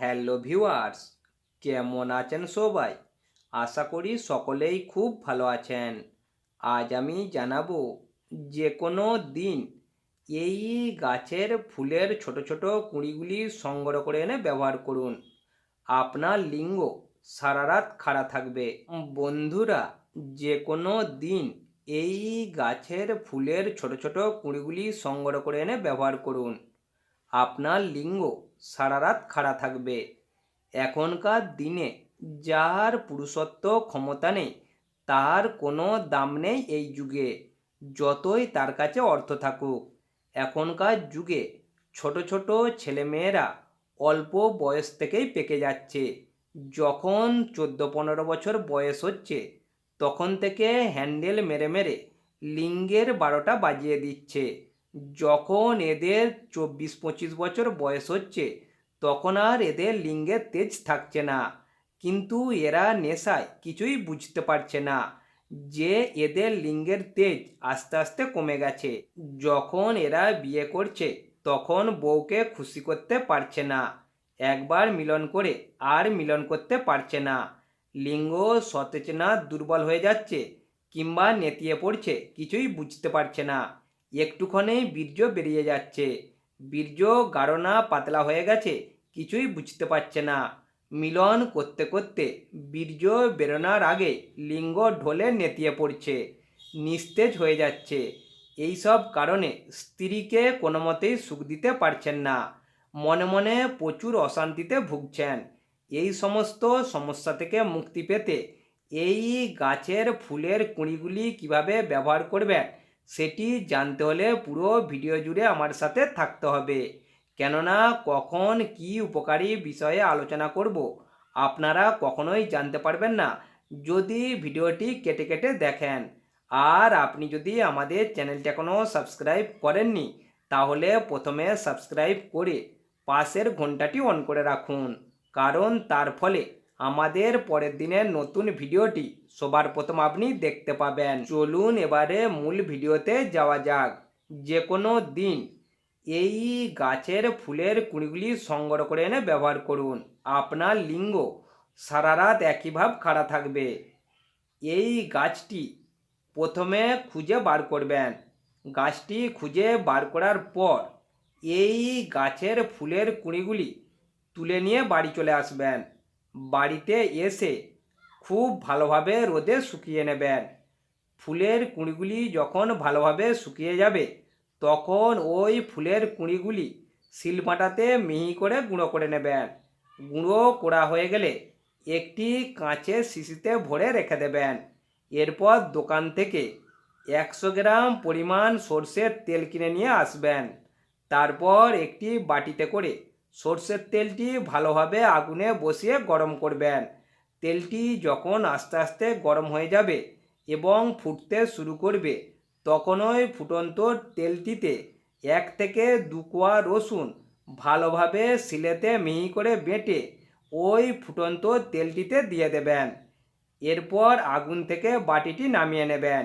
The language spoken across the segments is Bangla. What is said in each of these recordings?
হ্যালো ভিউয়ার্স কেমন আছেন সবাই? আশা করি সকলেই খুব ভালো আছেন। আজ আমি জানাব যে কোনো দিন এই গাছের ফুলের ছোট ছোট কুঁড়িগুলি সংগ্রহ করে এনে ব্যবহার করুন। আপনার লিঙ্গ সারা রাত খাড়া থাকবে। বন্ধুরা যে কোনো দিন এই গাছের ফুলের ছোট ছোট কুঁড়িগুলি সংগ্রহ করে এনে ব্যবহার করুন। আপনার লিঙ্গ সারা রাত খাড়া থাকবে। এখনকার দিনে যার পুরুষত্ব ক্ষমতা নেই, তার কোনো দাম নেই এই যুগে, যতই তার কাছে অর্থ থাকুক। এখনকার যুগে ছোট ছোট ছেলেমেয়েরা অল্প বয়স থেকেই পেকে যাচ্ছে। যখন চোদ্দ পনেরো বছর বয়স হচ্ছে, তখন থেকে হ্যান্ডেল মেরে মেরে লিঙ্গের বারোটা বাজিয়ে দিচ্ছে। যখন এদের চব্বিশ পঁচিশ বছর বয়স হচ্ছে, তখন আর এদের লিঙ্গের তেজ থাকছে না। কিন্তু এরা নেশায় কিছুই বুঝতে পারছে না যে এদের লিঙ্গের তেজ আস্তে আস্তে কমে গেছে। যখন এরা বিয়ে করছে, তখন বউকে খুশি করতে পারছে না। একবার মিলন করে আর মিলন করতে পারছে না। লিঙ্গ সতেজ না দুর্বল হয়ে যাচ্ছে কিংবা নেতিয়ে পড়ছে কিছুই বুঝতে পারছে না। একটুখানি বীর্য বেরিয়ে যাচ্ছে। বীর্য গাঢ় না পাতলা হয়ে গেছে, কিছুই বুঝতে পারছে না। মিলন করতে করতে বীর্য বেরোনোর আগে লিঙ্গ ঢলে নেতিয়ে পড়ছে, নিস্তেজ হয়ে যাচ্ছে। এই সব কারণে স্ত্রীকে কোনো মতেই সুখ দিতে পারছেন না। মনে মনে প্রচুর অশান্তিতে ভুগছেন। এই সমস্ত সমস্যা থেকে মুক্তি পেতে এই গাছের ফুলের কুঁড়িগুলি কীভাবে ব্যবহার করবেন সেটি জানতে হলে পুরো ভিডিও জুড়ে আমার সাথে থাকতে হবে। কেননা কখন কি উপকারী বিষয়ে আলোচনা করব, আপনারা কখনোই জানতে পারবেন না, যদি ভিডিওটি কেটে কেটে দেখেন। আর আপনি যদি আমাদের চ্যানেলটি এখনও সাবস্ক্রাইব করেননি, তাহলে প্রথমে সাবস্ক্রাইব করে পাশের ঘন্টাটি অন করে রাখুন, কারণ তার ফলে আমাদের পরের দিনের নতুন ভিডিওটি। সবার প্রথম আপনি দেখতে পাবেন। চলুন এবারে মূল ভিডিওতে যাওয়া যাক। যে কোনো দিন এই গাছের ফুলের কুঁড়িগুলি সংগ্রহ করে এনে ব্যবহার করুন। আপনার লিঙ্গ সারা রাত একই ভাব খাড়া থাকবে। এই গাছটি প্রথমে খুঁজে বার করবেন। গাছটি খুঁজে বার করার পর এই গাছের ফুলের কুঁড়িগুলি তুলে নিয়ে বাড়ি চলে আসবেন। বাড়িতে এসে খুব ভালোভাবে রোদে শুকিয়ে নেবেন। ফুলের কুঁড়িগুলি যখন ভালোভাবে শুকিয়ে যাবে, তখন ওই ফুলের কুঁড়িগুলি শিলপাটাতে মিহি করে গুঁড়ো করে নেবেন। গুঁড়ো করা হয়ে গেলে একটি কাঁচের শিশিতে ভরে রেখে দেবেন। এরপর দোকান থেকে একশো গ্রাম পরিমাণ সর্ষের তেল কিনে নিয়ে আসবেন। তারপর একটি বাটিতে করে সর্ষের তেলটি ভালোভাবে আগুনে বসিয়ে গরম করবেন। তেলটি যখন আস্তে আস্তে গরম হয়ে যাবে এবং ফুটতে শুরু করবে তখন ওই ফুটন্ত তেলটিতে এক থেকে দু কোয়া রসুন ভালোভাবে শিলেতে মিহি করে বেটে ওই ফুটন্ত তেলটিতে দিয়ে দেবেন। এরপর আগুন থেকে বাটিটি নামিয়ে নেবেন।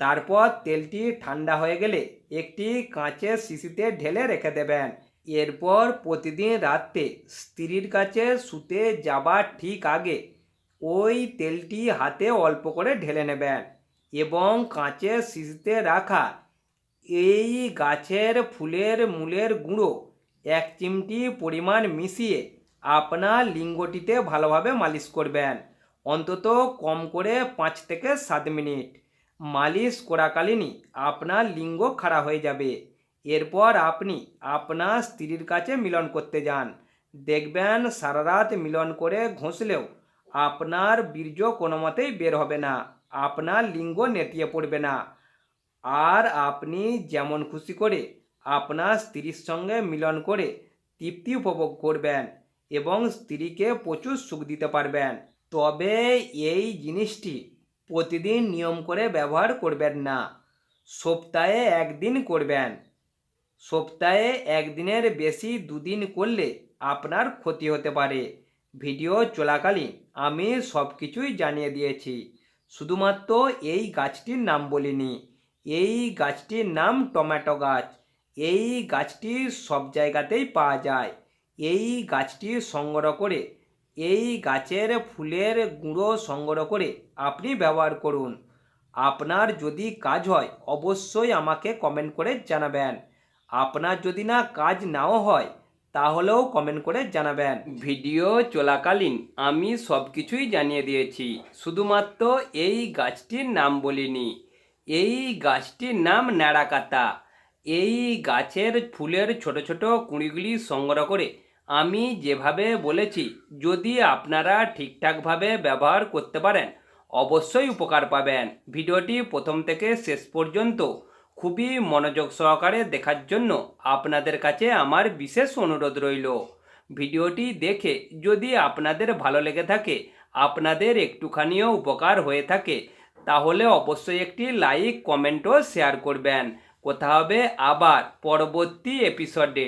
তারপর তেলটি ঠান্ডা হয়ে গেলে একটি কাঁচের শিশিতে ঢেলে রেখে দেবেন। এরপর প্রতিদিন রাত্রে স্ত্রীর কাছে শুতে যাবার ঠিক আগে ওই তেলটি হাতে অল্প করে ঢেলে নেবেন এবং কাঁচের শিশিতে রাখা এই গাছের ফুলের মূলের গুঁড়ো এক চিমটি পরিমাণ মিশিয়ে আপনার লিঙ্গটিতে ভালোভাবে মালিশ করবেন। অন্তত কম করে পাঁচ থেকে সাত মিনিট। মালিশ করাকালীনই আপনার লিঙ্গ খাড়া হয়ে যাবে। এরপর আপনি আপনার স্ত্রীর কাছে মিলন করতে যান। দেখবেন সারা রাত মিলন করে ঘষলেও আপনার বীর্য কোনো মতেই বের হবে না, আপনার লিঙ্গ নেতিয়ে পড়বে না। আর আপনি যেমন খুশি করে আপনার স্ত্রীর সঙ্গে মিলন করে তৃপ্তি উপভোগ করবেন এবং স্ত্রীকে প্রচুর সুখ দিতে পারবেন। তবে এই জিনিসটি প্রতিদিন নিয়ম করে ব্যবহার করবেন না। সপ্তাহে একদিন করবেন। সপ্তাহে একদিনের বেশি দুদিন করলে আপনার ক্ষতি হতে পারে। ভিডিও চলাকালীন আমি সব কিছুই জানিয়ে দিয়েছি। শুধুমাত্র এই গাছটির নাম বলিনি। এই গাছটির নাম টমেটো গাছ। এই গাছটি সব জায়গাতেই পাওয়া যায়। এই গাছটি সংগ্রহ করে, এই গাছের ফুলের গুঁড়ো সংগ্রহ করে আপনি ব্যবহার করুন। আপনার যদি কাজ হয়, অবশ্যই আমাকে কমেন্ট করে জানাবেন। আপনার যদি না কাজ নাও হয়, তাহলেও কমেন্ট করে জানাবেন। ভিডিও চলাকালীন আমি সব কিছুই জানিয়ে দিয়েছি, শুধুমাত্র এই গাছটির নাম বলিনি। এই গাছটির নাম ন্যাড়াকাতা। এই গাছের ফুলের ছোট ছোট কুঁড়িগুলি সংগ্রহ করে আমি যেভাবে বলেছি, যদি আপনারা ঠিকঠাকভাবে ব্যবহার করতে পারেন, অবশ্যই উপকার পাবেন। ভিডিওটি প্রথম থেকে শেষ পর্যন্ত খুবই মনোযোগ সহকারে দেখার জন্য আপনাদের কাছে আমার বিশেষ অনুরোধ রইল। ভিডিওটি দেখে যদি আপনাদের ভালো লেগে থাকে, আপনাদের একটুখানিও উপকার হয়ে থাকে, তাহলে অবশ্যই একটি লাইক কমেন্টও শেয়ার করবেন। কথা হবে আবার পরবর্তী এপিসোডে